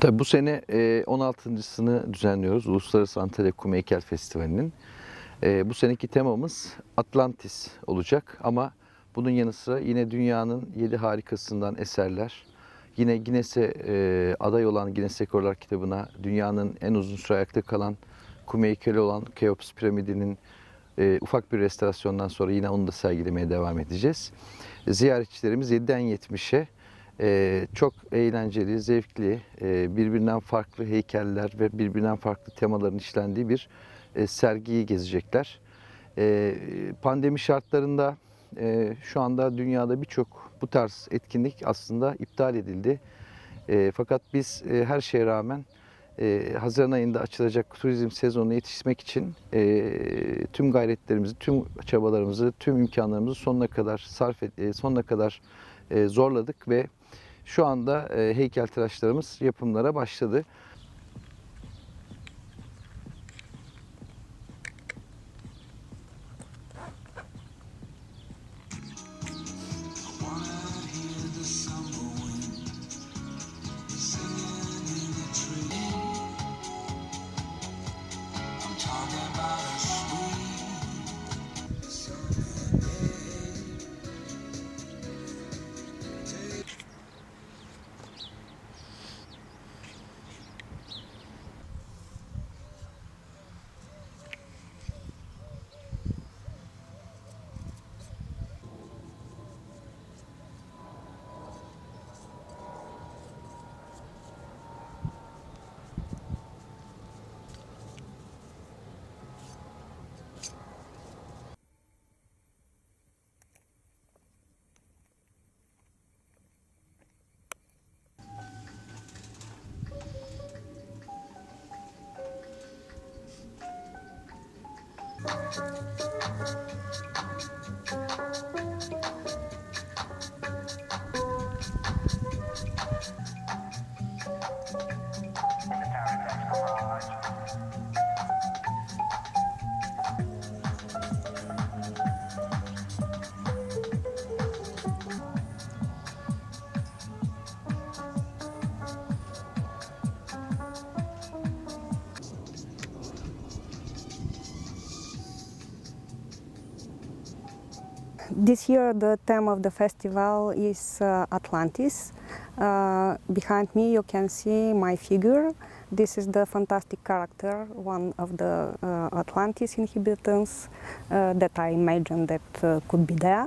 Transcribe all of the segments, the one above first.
Tabii bu sene e, 16.sını düzenliyoruz. Uluslararası Antalya Kum Heykel Festivali'nin. E, bu seneki temamız Atlantis olacak ama bunun yanı sıra yine dünyanın yedi harikasından eserler, yine Guinness'e e, aday olan Guinness Rekorlar kitabına dünyanın en uzun süre ayakta kalan kum heykeli olan Keops piramidinin e, ufak bir restorasyondan sonra yine onu da sergilemeye devam edeceğiz. Ziyaretçilerimiz 7'den 70'e e, çok eğlenceli, zevkli, e, birbirinden farklı heykeller ve birbirinden farklı temaların işlendiği bir e, sergiyi gezecekler. E, pandemi şartlarında e, şu anda dünyada birçok bu tarz etkinlik aslında iptal edildi. E, fakat biz her şeye rağmen Haziran ayında açılacak turizm sezonuna yetişmek için tüm gayretlerimizi, tüm çabalarımızı, tüm imkanlarımızı sonuna kadar sarf et, sonuna kadar zorladık ve şu anda e, heykeltıraşlarımız yapımlara başladı. なに? This year, the theme of the festival is uh, Atlantis. Uh, behind me, you can see my figure. This is the fantastic character, one of the uh, Atlantis inhabitants uh, that I imagined that uh, could be there.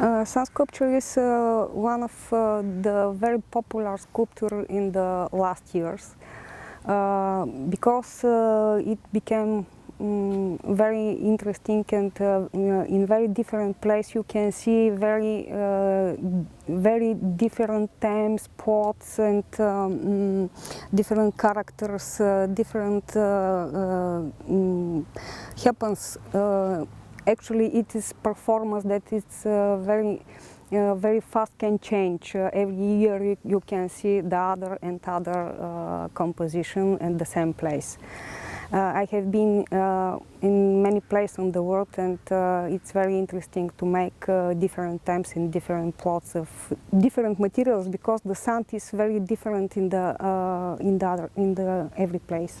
Uh, sun sculpture is uh, one of uh, the very popular sculpture in the last years. Uh, because uh, it became mm, very interesting and uh, in very different place you can see very uh, very different themes, spots and um, mm, different characters, uh, different uh, uh, mm, happens uh, actually it is performance that is uh, very uh, very fast can change uh, every year you, can see the other and other composition in the same place I have been in many places on the world and it's very interesting to make different times in different plots of different materials because the sound is very different in the in the other, in the every place.